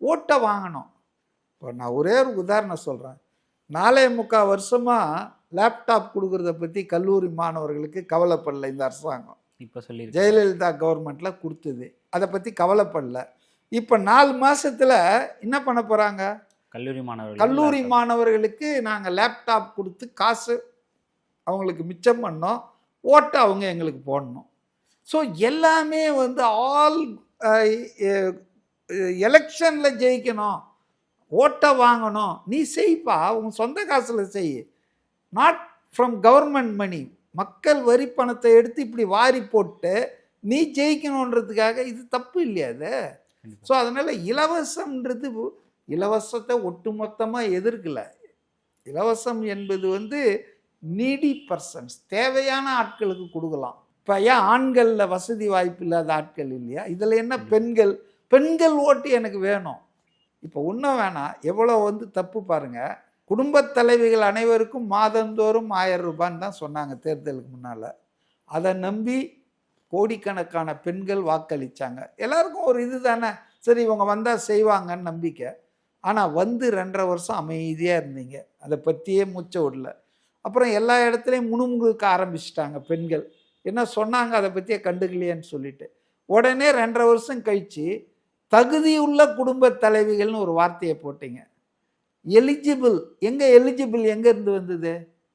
ஓட்டை வாங்கணும். இப்போ நான் ஒரே ஒரு உதாரணம் சொல்கிறேன் நாலே முக்கால் வருஷமாக லேப்டாப் கொடுக்குறத பற்றி கல்லூரி மாணவர்களுக்கு கவலைப்படல இந்த அரசாங்கம். இப்போ சொல்லி ஜெயலலிதா கவர்மெண்ட்டில் கொடுத்தது. அதை பற்றி கவலைப்படல. இப்போ நாலு மாசத்துல என்ன பண்ண போகிறாங்க கல்லூரி மாணவர்கள் கல்லூரி. மாணவர்களுக்கு நாங்கள் லேப்டாப் கொடுத்து காசு அவங்களுக்கு மிச்சம் பண்ணோம். ஓட்டை அவங்க எங்களுக்கு போடணும். ஸோ எல்லாமே வந்து ஆல் எலெக்ஷனில் ஜெயிக்கணும். ஓட்டை வாங்கணும். நீ செய்ப்பா. உன் சொந்த காசில் செய். நாட் ஃப்ரம் கவர்மெண்ட் மணி மக்கள் வரி பணத்தை எடுத்து இப்படி வாரி போட்டு நீ ஜெயிக்கணுன்றதுக்காக இது தப்பு இல்லையா அது. ஸோ அதனால் இலவசம்ன்றது இலவசத்தை ஒட்டுமொத்தமாக எதிர்க்கல. இலவசம் என்பது வந்து நீடி பர்சன்ஸ் தேவையான ஆட்களுக்கு கொடுக்கலாம். இப்போ ஏன் ஆண்களில் வசதி வாய்ப்பு இல்லாத ஆட்கள் இல்லையா? இதில் என்ன பெண்கள் பெண்கள் ஓட்டு எனக்கு வேணும். இப்போ ஒன்றும் வேணாம் எவ்வளோ வந்து தப்பு பாருங்க. குடும்பத் தலைவிகள் அனைவருக்கும் மாதந்தோறும் ஆயிரம் ரூபான்னு தான் சொன்னாங்க தேர்தலுக்கு முன்னால். அதை நம்பி கோடிக்கணக்கான பெண்கள் வாக்களிச்சாங்க. எல்லாருக்கும் ஒரு இது தானே. சரி இவங்க வந்தால் செய்வாங்கன்னு நம்பிக்கை. ஆனால் வந்து ரெண்டரை வருஷம் அமைதியாக இருந்தீங்க. அதை பற்றியே மூச்சை விடல. அப்புறம் எல்லா இடத்துலையும் முணுமுணுக்க ஆரம்பிச்சிட்டாங்க பெண்கள். என்ன சொன்னாங்க? அதை பற்றியே கண்டுக்கலையேன்னு சொல்லிட்டு. உடனே ரெண்டரை வருஷம் கழித்து தகுதியுள்ள குடும்ப தலைவிகள்னு ஒரு வார்த்தையை போட்டீங்க. எலிஜிபிள் எங்கே எலிஜிபிள் எங்கேருந்து வந்தது?